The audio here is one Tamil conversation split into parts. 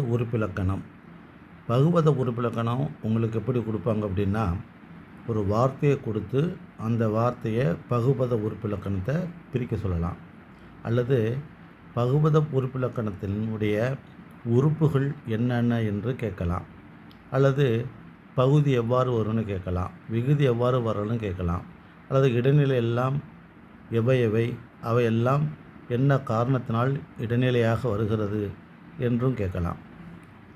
உறுப்பிலக்கணம் பகுபத உறுப்பிலக்கணம் உங்களுக்கு எப்படி கொடுப்பாங்க அப்படின்னா ஒரு வார்த்தையை கொடுத்து அந்த வார்த்தையை பகுபத உறுப்பிலக்கணத்தை பிரிக்க சொல்லலாம். அல்லது பகுபத உறுப்பிலக்கணத்தினுடைய உறுப்புகள் என்னென்ன என்று கேட்கலாம். அல்லது பகுதி எவ்வாறு வரும்னு கேட்கலாம். விகுதி எவ்வாறு வரும்னு கேட்கலாம். அல்லது இடைநிலை எல்லாம் எவை எவை அவையெல்லாம் என்ன காரணத்தினால் இடைநிலையாக வருகிறது? என்றும் கேட்கலாம்.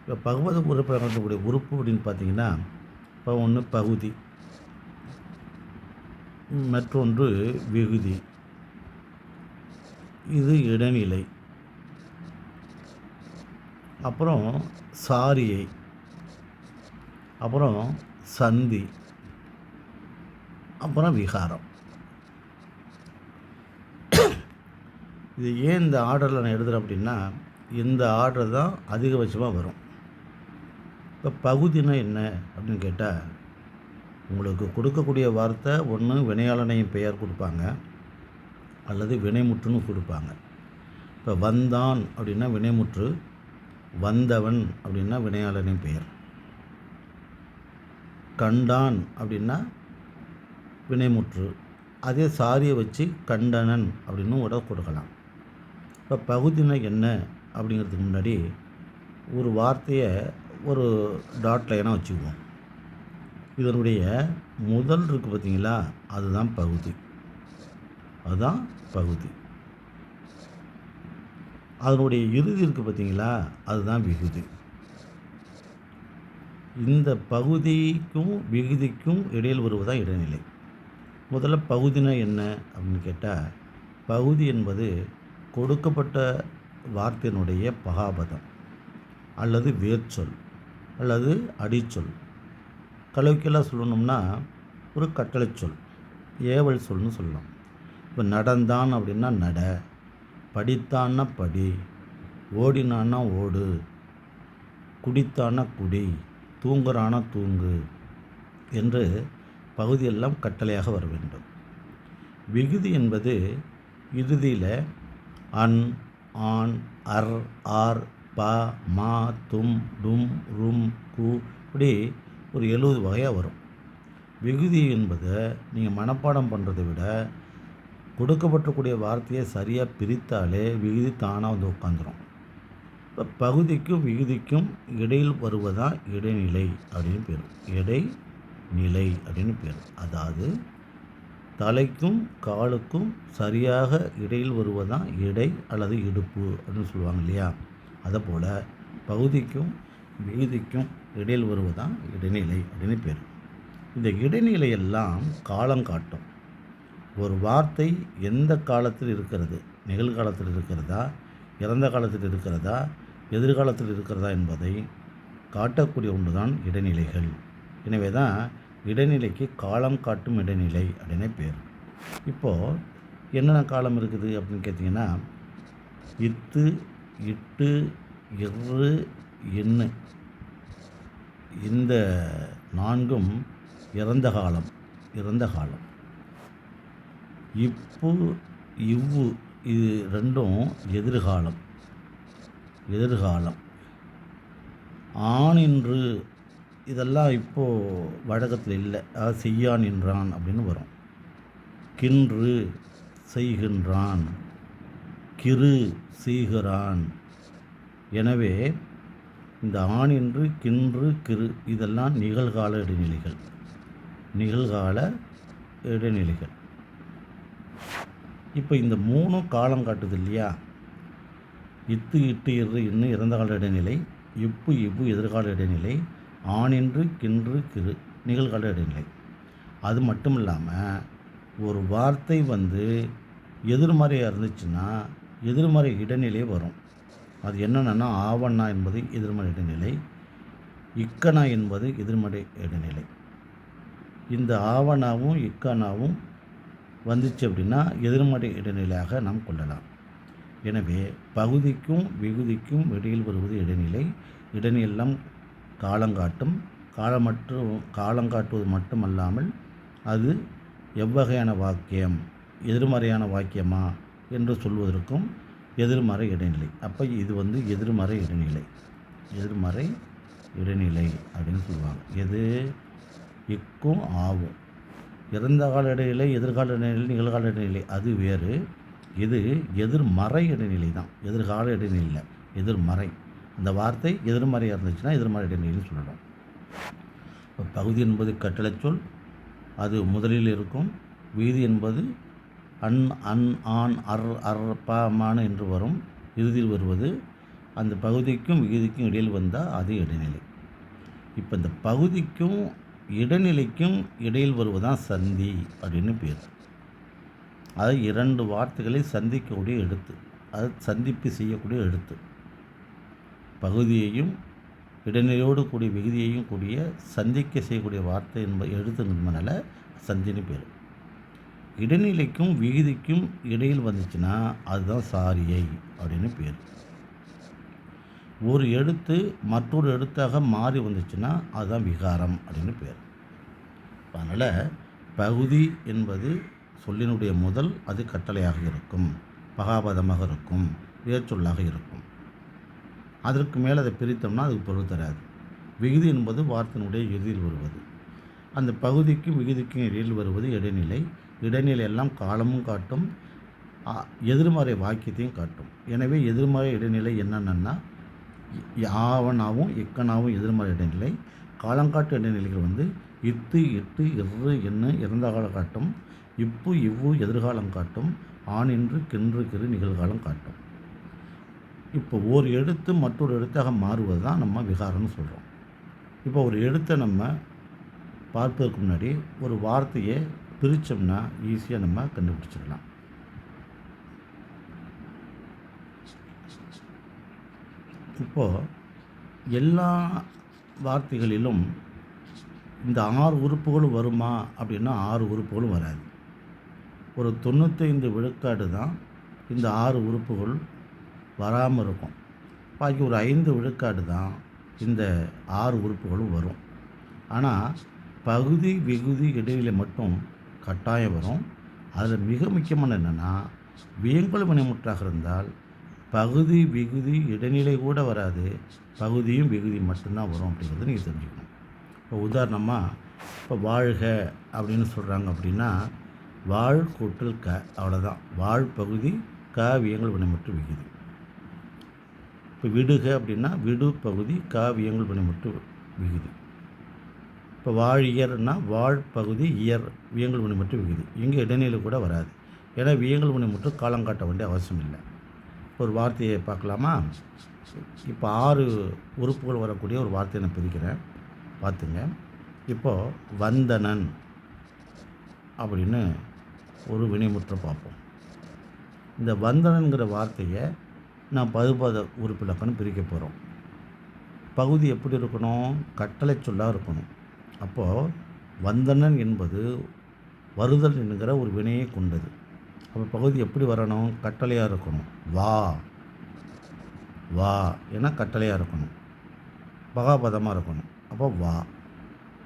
இப்போ பகுபத உறுப்பினர்களுடைய உறுப்பு அப்படின்னு பார்த்தீங்கன்னா இப்போ ஒன்று பகுதி. மற்றொன்று விகுதி. இது இடைநிலை. அப்புறம் சாரியை. அப்புறம் சந்தி. அப்புறம் விகாரம். இது ஏன் இந்த ஆர்டரில் நான் எழுதுகிறேன் அப்படின்னா இந்த ஆர்டர் தான் அதிகபட்சமாக வரும். இப்போ பகுதினா என்ன அப்படின்னு கேட்டால் உங்களுக்கு கொடுக்கக்கூடிய வார்த்தை ஒன்று வினையாளனையும் பெயர் கொடுப்பாங்க. அல்லது வினைமுற்றுன்னு கொடுப்பாங்க. இப்போ வந்தான் அப்படின்னா வினைமுற்று வந்தவன் அப்படின்னா வினையாளனின் பெயர். கண்டான் அப்படின்னா வினைமுற்று. அதே சாரியை வச்சு கண்டனன் அப்படின்னு உட கொடுக்கலாம். இப்போ பகுதினா என்ன அப்படிங்கிறதுக்கு முன்னாடி ஒரு வார்த்தையை ஒரு டாட் லைனாக வச்சுக்குவோம். இதனுடைய முதல் இருக்குது பார்த்தீங்களா? அதுதான் பகுதி. அதுதான் பகுதி. அதனுடைய இறுதி இருக்குது பார்த்தீங்களா? அதுதான் விகுதி. இந்த பகுதிக்கும் விகுதிக்கும் இடையில் வருவதான் இடைநிலை. முதல்ல பகுதினா என்ன அப்படின்னு கேட்டால் பகுதி என்பது கொடுக்கப்பட்ட வார்த்தையினுடைய பகாபதம் அல்லது வேர்ச்சொல் அல்லது அடிச்சொல். கலவைக்கெல்லாம் சொல்லணும்னா ஒரு கட்டளை சொல் ஏவல் சொல்னு சொல்லலாம். இப்போ நடந்தான் அப்படின்னா நட படித்தான்னா படி ஓடினான்னா ஓடு குடித்தான்னா குடி தூங்குறானா தூங்கு என்று பகுதியெல்லாம் கட்டளையாக வர வேண்டும். விகுதி என்பது இறுதியில் அன் ஆன் அர் ஆர் ப மா தும் டும் ரும் கு இப்படி ஒரு எழுபது வகையாக வரும். விகுதி என்பதை நீங்கள் மனப்பாடம் பண்ணுறதை விட கொடுக்கப்பட்டக்கூடிய வார்த்தையை சரியாக பிரித்தாலே விகுதி தானாக வந்து உட்காந்துரும் இப்போ பகுதிக்கும் விகுதிக்கும் இடையில் வருவதான் இடைநிலை அப்படின்னு பேர். இடைநிலை அப்படின்னு பேர். அதாவது தலைக்கும் காலுக்கும் சரியாக இடையில் வருவதான் இடை அல்லது இடுப்பு அப்படின்னு சொல்லுவாங்க இல்லையா? அதை போல் பகுதிக்கும் விகுதிக்கும் இடையில் வருவதான் இடைநிலை அப்படின்னு பேர். இந்த இடைநிலை எல்லாம் காலம் காட்டும். ஒரு வார்த்தை எந்த காலத்தில் இருக்கிறது? நிகழ்காலத்தில் இருக்கிறதா? இறந்த காலத்தில் இருக்கிறதா? எதிர்காலத்தில் இருக்கிறதா என்பதை காட்டக்கூடிய ஒன்று தான் இடைநிலைகள். எனவே தான் இடைநிலைக்கு காலம் காட்டும் இடைநிலை அப்படின்னு பேர். இப்போது என்னென்ன காலம் இருக்குது அப்படின்னு கேட்டிங்கன்னா இத்து இட்டு இரு எண்ணு இந்த நான்கும் இறந்த காலம் இறந்த காலம். இப்பு இவ்வு இது ரெண்டும் எதிர்காலம் எதிர்காலம். ஆணின்று இதெல்லாம் இப்போது வழக்கத்தில் இல்லை. அதாவது செய்யான் என்றான் அப்படின்னு வரும். கின்று செய்கின்றான். கிரு செய்கிறான். எனவே இந்த ஆணின்று கின்று கிரு இதெல்லாம் நிகழ்கால இடைநிலைகள். நிகழ்கால இடைநிலைகள். இப்போ இந்த மூணும் காலம் காட்டுது இல்லையா? இத்து இட்டு இரு இன்னும் இறந்த கால இடைநிலை இப்பு இவ்வு எதிர்கால இடைநிலை ஆணின்று கின்று கிரு நிகழ்கால இடைநிலை. அது மட்டும் இல்லாமல் ஒரு வார்த்தை வந்து எதிர்மறையாக இருந்துச்சுன்னா எதிர்மறை இடைநிலை வரும். அது என்னென்னா ஆவண்ணா என்பது எதிர்மறை இடைநிலை இக்கணா என்பது எதிர்மறை இடைநிலை. இந்த ஆவணாவும் இக்கணாவும் வந்துச்சு அப்படின்னா எதிர்மறை இடைநிலையாக நாம் கொள்ளலாம். எனவே பகுதிக்கும் விகுதிக்கும் இடையில் வருவது இடைநிலை. இடைநிலம் காலங்காட்டும் காலமற்று காலங்காட்டுவது மட்டுமல்லாமல் அது எவ்வகையான வாக்கியம் எதிர்மறையான வாக்கியமா என்று சொல்வதற்கும் எதிர்மறை இடைநிலை. அப்போ இது வந்து எதிர்மறை இடைநிலை. எதிர்மறை இடைநிலை அப்படின்னு சொல்லுவாங்க. எது? இக்கும் ஆவும். இறந்த கால இடைநிலை எதிர்கால இடைநிலை நிகழ்கால இடைநிலை அது வேறு. இது எதிர்மறை இடைநிலை தான். எதிர்கால இடைநிலை இல்லை எதிர்மறை. இந்த வார்த்தை எதிர்மறையாக இருந்துச்சுன்னா எதிர்மறை இடைநிலைன்னு சொல்லணும். இப்போ பகுதி என்பது கட்டளை சொல் அது முதலில் இருக்கும். வீதி என்பது அன் அன் ஆன் அர் அர் ப என்று வரும். இறுதியில் வருவது அந்த பகுதிக்கும் விகுதிக்கும் இடையில் வந்தால் அது இடைநிலை. இப்போ இந்த பகுதிக்கும் இடைநிலைக்கும் இடையில் வருவதுதான் சந்தி அப்படின்னு பேர். அது இரண்டு வார்த்தைகளை சந்திக்கக்கூடிய எழுத்து. அது சந்திப்பு செய்யக்கூடிய எழுத்து. பகுதியையும் இடைநிலையோடு கூடிய விகுதியையும் கூடிய சந்திக்க செய்யக்கூடிய வார்த்தை என்ப எழுத்து என்பதனால சந்தின்னு பேர். இடைநிலைக்கும் விகுதிக்கும் இடையில் வந்துச்சுன்னா அதுதான் சாரியை அப்படின்னு பேர். ஒரு எழுத்து மற்றொரு எழுத்தாக மாறி வந்துச்சுன்னா அதுதான் விகாரம் அப்படின்னு பேர். அதனால் பகுதி என்பது சொல்லினுடைய முதல் அது கட்டளையாக இருக்கும். பகாபதமாக இருக்கும். வேர்ச்சொல்லாக இருக்கும். அதற்கு மேலே அதை பிரித்தோம்னா அதுக்கு பொருள் தராது. விகுதி என்பது வார்த்தையினுடைய இறுதியில் வருவது. அந்த பகுதிக்கும் விகுதிக்கும் இடையில் வருவது இடைநிலை. இடைநிலை எல்லாம் காலமும் காட்டும். எதிர்மறை வாக்கியத்தையும் காட்டும். எனவே எதிர்மறை இடைநிலை என்னென்னா ஆவனாவும் இக்கனாவும் எதிர்மறை இடைநிலை. காலங்காட்டு இடைநிலைகள் வந்து இத்து இட்டு இரு என்ன இறந்த காலம் காட்டும். இப்பு இவ்வு எதிர்காலம் காட்டும். ஆணின்று கின்று கிரு நிகழ்காலம் காட்டும். இப்போ ஒரு எழுத்து மற்றொரு எழுத்தாக மாறுவது தான் நம்ம விகாரம்னு சொல்கிறோம் இப்போ ஒரு எழுத்தை நம்ம பார்ப்பதற்கு முன்னாடி ஒரு வார்த்தையை பிரித்தோம்னா ஈஸியாக நம்ம கண்டுபிடிச்சிடலாம். இப்போது எல்லா வார்த்தைகளிலும் இந்த ஆறு உறுப்புகளும் வருமா அப்படின்னா ஆறு உறுப்புகளும் வராது. ஒரு தொண்ணூத்தைந்து விழுக்காடு தான் இந்த ஆறு உறுப்புகள் வராமல் இருக்கும் பாக்கி ஒரு ஐந்து விழுக்காடு தான் இந்த ஆறு உறுப்புகளும் வரும். ஆனால் பகுதி வெகுதி இடைநிலை மட்டும் கட்டாயம் வரும். அதில் மிக முக்கியமான என்னென்னா வியங்கல் வினைமுற்றாக இருந்தால் பகுதி விகுதி இடைநிலை கூட வராது. பகுதியும் விகுதி மட்டும்தான் வரும் அப்படிங்கிறத நீங்கள் தெரிஞ்சுக்கணும். இப்போ உதாரணமாக இப்போ வாழ்க அப்படின்னு சொல்கிறாங்க அப்படின்னா வாழ் கூட்டல் க அவ்வளோதான் வாழ் பகுதி க வியங்கல் வினைமுற்று விகுதி. இப்போ விடுக அப்படின்னா விடு பகுதி க வியங்கல் மட்டும் விகுதி. இப்போ வாழியர்னா வாழ் பகுதி இயர் வியங்கல் மட்டும் விகுதி. இங்கே இடைநிலை கூட வராது. ஏன்னா வியங்கல் மட்டும் காலம் காட்ட வேண்டிய அவசியம் இல்லை. ஒரு வார்த்தையை பார்க்கலாமா? இப்போ ஆறு உறுப்புகள் வரக்கூடிய ஒரு வார்த்தையை நான் பிரிக்கிறேன். பார்த்துங்க. இப்போது வந்தனன் அப்படின்னு ஒரு வினைமுற்றை பார்ப்போம். இந்த வந்தனங்கிற வார்த்தையை நான் பதுபாத உறுப்பிலக்கணம் பிரிக்க போகிறோம் பகுதி எப்படி இருக்கணும்? கட்டளை சொல்லாக இருக்கணும். அப்போது வந்தனன் என்பது வருதல் என்கிற ஒரு வினையை கொண்டது. அப்போ பகுதி எப்படி வரணும்? கட்டளையாக இருக்கணும். வா. வா ஏன்னா கட்டளையாக இருக்கணும். பகாபதமாக இருக்கணும். அப்போ வா.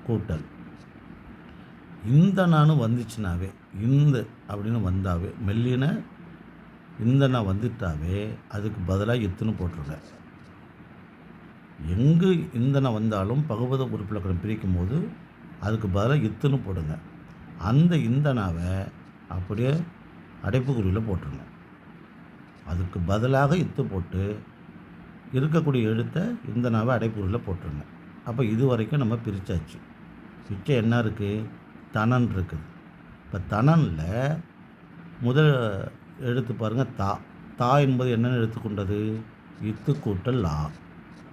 கூட்டல். இந்த நானும் வந்துச்சுனாவே இந்த அப்படின்னு வந்தாவே மெல்லின இந்த வந்துட்டாவே அதுக்கு பதிலாக இத்துன்னு போட்டுருங்க. எங்கு இந்தனை வந்தாலும் பகுபத உறுப்பிலக்கணம் பிரிக்கும் போது அதுக்கு பதிலாக இத்துன்னு போடுங்க. அந்த இந்தனாவை அப்படியே அடைப்புக்குறியில் போட்டுருங்க. அதுக்கு பதிலாக இத்து போட்டு இருக்கக்கூடிய எழுத்தை இந்தனாவை அடைப்புக்குறியில் போட்டுருங்க. அப்போ இது வரைக்கும் நம்ம பிரித்தாச்சு மிச்சம் என்ன இருக்குது தனன் இருக்குது. இப்போ தனனில் முதல் எடுத்து பாருங்கள் தா. தா என்பது என்னென்னு எடுத்துக்கொண்டது இத்து கூட்டல் ஆ.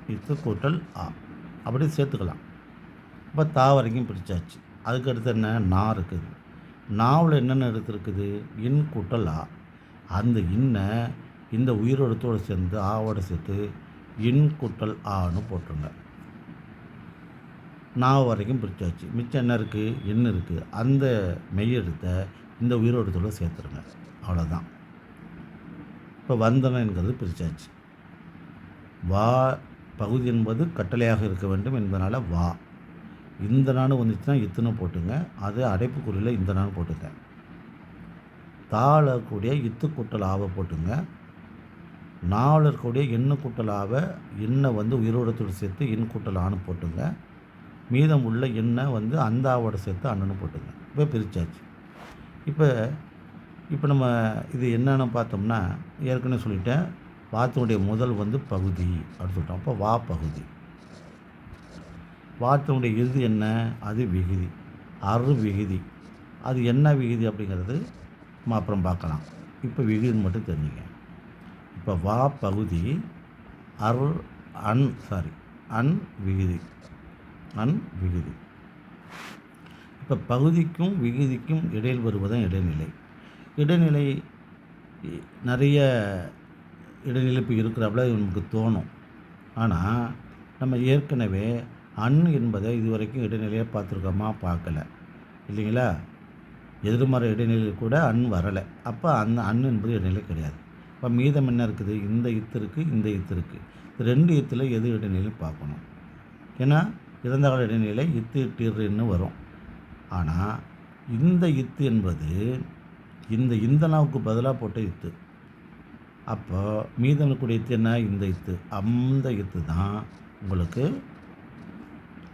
இத்து கூட்டல் ஆ. அப்படி சேர்த்துக்கலாம். இப்போ தா வரைக்கும் பிரித்தாச்சு அதுக்கு அடுத்து என்ன? நா இருக்குது. நாவில் என்னென்ன எடுத்துருக்குது? இன் கூட்டல் ஆ. அந்த இன்னை இந்த உயிரெழுத்தோடு சேர்ந்து ஆவோடு சேர்த்து இன் கூட்டல் ஆன்னு போட்டுருங்க. நாவு வரைக்கும் பிரித்தாச்சு மிச்சம் என்ன இருக்குது என்ன இருக்குது அந்த மெய்யெழுத்தை இந்த உயிரோடத்தோடு சேர்த்துருங்க. அவ்வளோதான் இப்போ வந்தனங்கிறது பிரித்தாச்சு வா பகுதி என்பது கட்டளையாக இருக்க வேண்டும் என்பதனால் வா. இந்த நாள் வந்துச்சுன்னா இத்தனை போட்டுங்க. அது அடைப்புக்குறியில் இந்த நாள் போட்டுங்க. தாழக்கூடிய இத்து கூட்டல் ஆவை போட்டுங்க. நாவில் இருக்கக்கூடிய எண்ணு கூட்டலாக எண்ணை வந்து உயிரோடத்தோடு சேர்த்து எண் கூட்டல் ஆணு போட்டுங்க. மீதம் உள்ள எண்ணெய் வந்து அந்தாவோட சேர்த்து அண்ணனு போட்டுங்க. இப்போ பிரித்தாச்சு இப்போ இப்போ நம்ம இது என்னென்னு பார்த்தோம்னா ஏற்கனவே சொல்லிட்டேன் வாத்தினுடைய முதல் வந்து பகுதி அப்படின்னு சொல்லிட்டோம். அப்போ வா பகுதி. வாத்தினுடைய இறுதி என்ன? அது விகுதி. அரு விகுதி. அது என்ன விகுதி அப்படிங்கிறது நம்ம அப்புறம் பார்க்கலாம். இப்போ விகுதின்னு மட்டும் தெரிஞ்சுங்க. இப்போ வா பகுதி அரு அன் சாரி அன் விகுதி. அன் விகுதி. இப்போ பகுதிக்கும் விகுதிக்கும் இடையில் வருவதுதான் இடைநிலை. இடைநிலை நிறைய இடைநிலை இப்போ இருக்கிறப்பல நமக்கு தோணும். ஆனால் நம்ம ஏற்கனவே அன் என்பதை இதுவரைக்கும் இடைநிலையாக பார்த்துருக்கோமா? பார்க்கல. இல்லைங்களா? எதிர்மறை இடைநிலையில் கூட அன் வரலை. அப்போ அந்த அன் என்பது இடைநிலை கிடையாது. இப்போ மீதம் என்ன இருக்குது? இந்த இத்து இருக்குது இந்த இத்து இருக்குது ரெண்டு இத்தில் எது இடைநிலை பார்க்கணும். ஏன்னா இறந்த கால இடைநிலை இத்து இட்டின்னு வரும். ஆனால் இந்த இத்து என்பது இந்த இந்தனாவுக்கு பதிலாக போட்ட இத்து. அப்போ மீதம் இருக்கக்கூடிய இத்து என்ன? இந்த இத்து. அந்த இத்து தான் உங்களுக்கு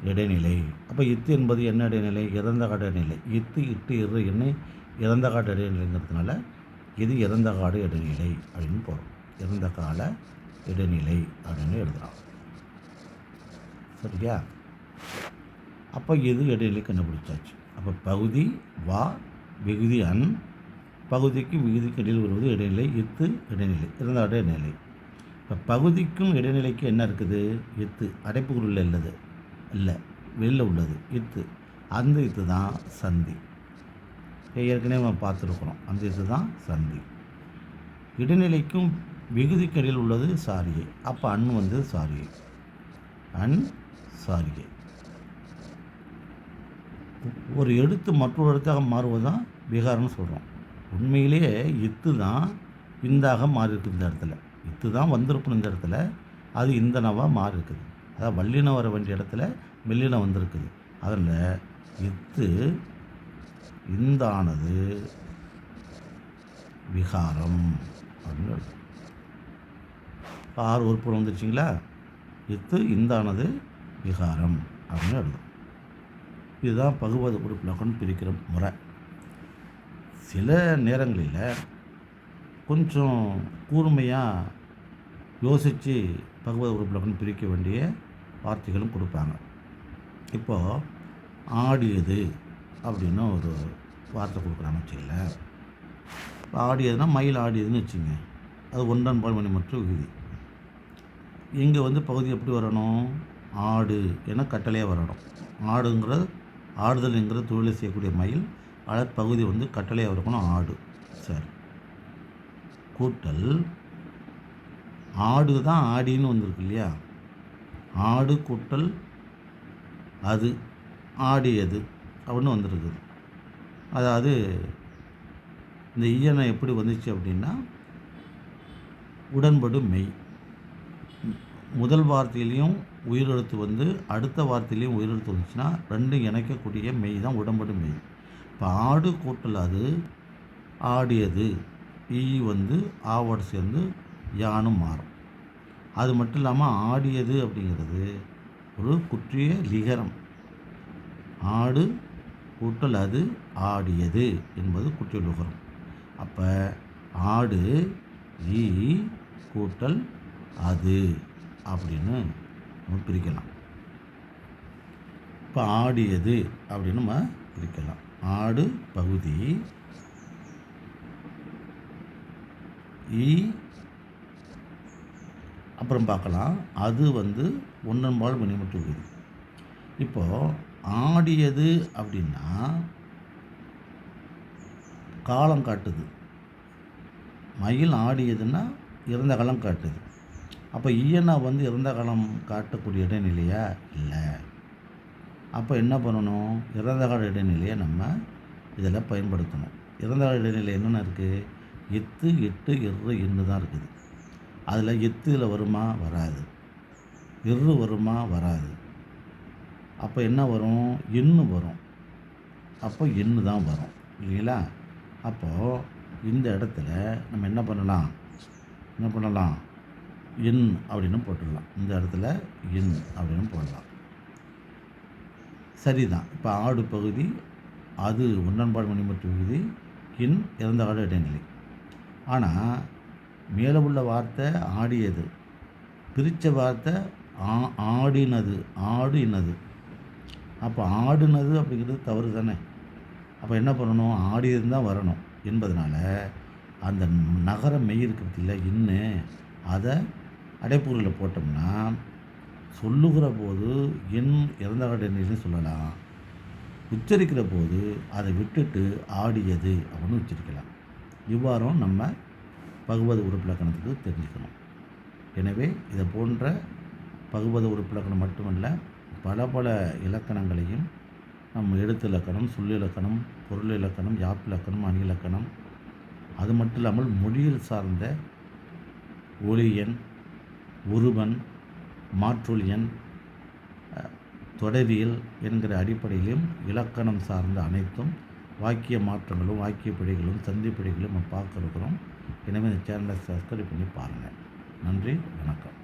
இடைநிலை. அப்போ இத்து என்பது என்ன இடைநிலை? இறந்த காடு இடைநிலை. இத்து இட்டு இரு என்ன? இறந்த காடு இடைநிலைங்கிறதுனால இது இறந்த காடு இடைநிலை அப்படின்னு போகிறோம் இறந்த கால இடைநிலை அப்படின்னு எழுதுகிறோம் சரியா? அப்போ இது இடைநிலை கண்டுபிடிச்சாச்சு? அப்போ பகுதி வா விகுதி அன் பகுதிக்கும் விகுதிக்கு இடையில் வருவது இடைநிலை இத்து இடைநிலை இருந்தால் இடைநிலை. இப்போ பகுதிக்கும் இடைநிலைக்கு என்ன இருக்குது? இத்து அடைப்புக்குள்ள இல்லது இல்லை வெளில உள்ளது இத்து அந்த இத்து தான் சந்தி. ஏற்கனவே நம்ம பார்த்துருக்குறோம். அந்த இத்து தான் சந்தி. இடைநிலைக்கும் விகுதிக்கு இடையில் உள்ளது சாரியை. அப்போ அன் வந்து சாரியை. அன் சாரியை. ஒரு எழுத்து மற்றொரு எழுத்தாக மாறுவது தான் விகாரம்னு சொல்கிறோம் உண்மையிலேயே இத்து தான் இந்தாக மாறி இருக்குது இந்த இடத்துல. இத்து தான் வந்திருக்கணும் இந்த இடத்துல. அது இந்தனவாக மாறி இருக்குது அதாவது வல்லினம் வர வேண்டிய இடத்துல மெல்லினம் வந்திருக்குது. அதில் இத்து இந்தானது விகாரம் அப்படின்னு ஆறு உறுப்புகள் வந்துருச்சிங்களா? இத்து இந்தானது விகாரம் அப்படின்னு எழுதும் இதுதான் பகுவது உறுப்பிலக்கணம் பிரிக்கிற முறை. சில நேரங்களில் கொஞ்சம் கூர்மையாக யோசித்து பகவத உறுப்பினர்கள் பிரிக்க வேண்டிய வார்த்தைகளும் கொடுப்பாங்க. இப்போது ஆடியது அப்படின்னு ஒரு வார்த்தை கொடுக்குறாங்க வச்சுக்கல இப்போ ஆடியதுன்னா மயில் ஆடியதுன்னு வச்சுங்க அது ஒன்றன் பால் மணி மற்றும் விகுதி இங்கே வந்து பகுதி எப்படி வரணும்? ஆடு என கட்டளையாக வரணும். ஆடுங்கிற ஆடுதல்ங்கிற தொழிலை செய்யக்கூடிய மயில் அதாவது பகுதி வந்து கட்டளையாக இருக்கணும் ஆடு. சரி. கூட்டல். ஆடு தான் ஆடின்னு வந்திருக்கு இல்லையா? ஆடு கூட்டல் அது ஆடியது அப்படின்னு வந்திருக்குது. அதாவது இந்த ஈயனை எப்படி வந்துச்சு அப்படின்னா உடன்படு மெய். முதல் வார்த்தையிலையும் உயிரெழுத்து வந்து அடுத்த வார்த்தையிலையும் உயிரெழுத்து வந்துச்சுன்னா ரெண்டும் இணைக்கக்கூடிய மெய் தான் உடன்படு மெய். இப்போ ஆடு கூட்டல் அது. ஆடியது. ஈ வந்து ஆவோடு சேர்ந்து யானும் மாறும். அது மட்டும் இல்லாமல் ஆடியது அப்படிங்கிறது ஒரு குற்றிய லிகரம். ஆடு கூட்டல் அது ஆடியது என்பது குற்றிய லிகரம். அப்போ ஆடு ஈ கூட்டல் அது அப்படின்னு நம்ம பிரிக்கலாம். இப்போ ஆடியது அப்படின்னு நம்ம பிரிக்கலாம். ஆடு பகுதி. ஈ. அப்புறம் பார்க்கலாம். அது வந்து ஒன்றன்பால் மணிமட்டு விகுதி இப்போது ஆடியது அப்படின்னா காலம் காட்டுது. மயில் ஆடியதுன்னா இறந்த காலம் காட்டுது. அப்போ ஈயனா வந்து இறந்த காலம் காட்டக்கூடிய இடைநிலையா? இல்லை. அப்போ என்ன பண்ணணும்? இறந்த கால இடைநிலையை நம்ம இதில் பயன்படுத்தணும். இறந்த கால இடைநிலை என்னென்ன இருக்குது எத்து எட்டு இரு எண்ணு தான் இருக்குது. அதில் எத்துல வருமா? வராது. இரு வருமா? வராது. அப்போ என்ன வரும்? எண்ணு வரும். அப்போ எண்ணு தான் வரும். இல்லைங்களா? அப்போது இந்த இடத்துல நம்ம என்ன பண்ணலாம்? என்ன பண்ணலாம்? இன் அப்படின்னு போட்டுடலாம் இந்த இடத்துல இன் அப்படின்னு போடலாம். சரிதான். இப்போ ஆடு பகுதி அது ஒன்றன்பாடு மணிமட்டு பகுதி இன் இறந்த கால இடைநிலை. ஆனால் மேலே உள்ள வார்த்தை ஆடியது பிரித்த வார்த்தை ஆ ஆடினது ஆடினது. அப்போ ஆடுனது அப்படிங்கிறது தவறு தானே? அப்போ என்ன பண்ணணும்? ஆடியது தான் வரணும். என்பதனால அந்த நகர மெய் இல்லை இன்னும் அதை அடைப்புகளில் போட்டோம்னா சொல்லுகிற போது என் இறந்தகடனின்னு சொல்லலாம் உச்சரிக்கிற போது அதை விட்டுட்டு ஆடியது அப்படின்னு உச்சரிக்கலாம். இவ்வாறும் நம்ம பகுவது உறுப்பிலக்கணத்துக்கு தெரிஞ்சுக்கணும். எனவே இதை போன்ற பகுவது உறுப்பிலக்கணம் மட்டுமல்ல பல பல இலக்கணங்களையும் நம்ம எழுத்து இலக்கணம் சொல் இலக்கணம் பொருள் இலக்கணம் யாப்பிலக்கணம் அணிலக்கணம் அணி இலக்கணம் அது மட்டும் இல்லாமல் மொழியில் சார்ந்த ஒளியன் உருவன் மாற்றொலி எண் தொடரியல் என்கிற அடிப்படையிலும் இலக்கணம் சார்ந்த அனைத்தும் வாக்கிய மாற்றங்களும் வாக்கிய பிழைகளும் சந்தி பிழைகளும் நம்ம பார்க்க இருக்கிறோம் எனவே இந்த சேனலை சப்ஸ்கிரைப் பண்ணி பாருங்கள் நன்றி வணக்கம்.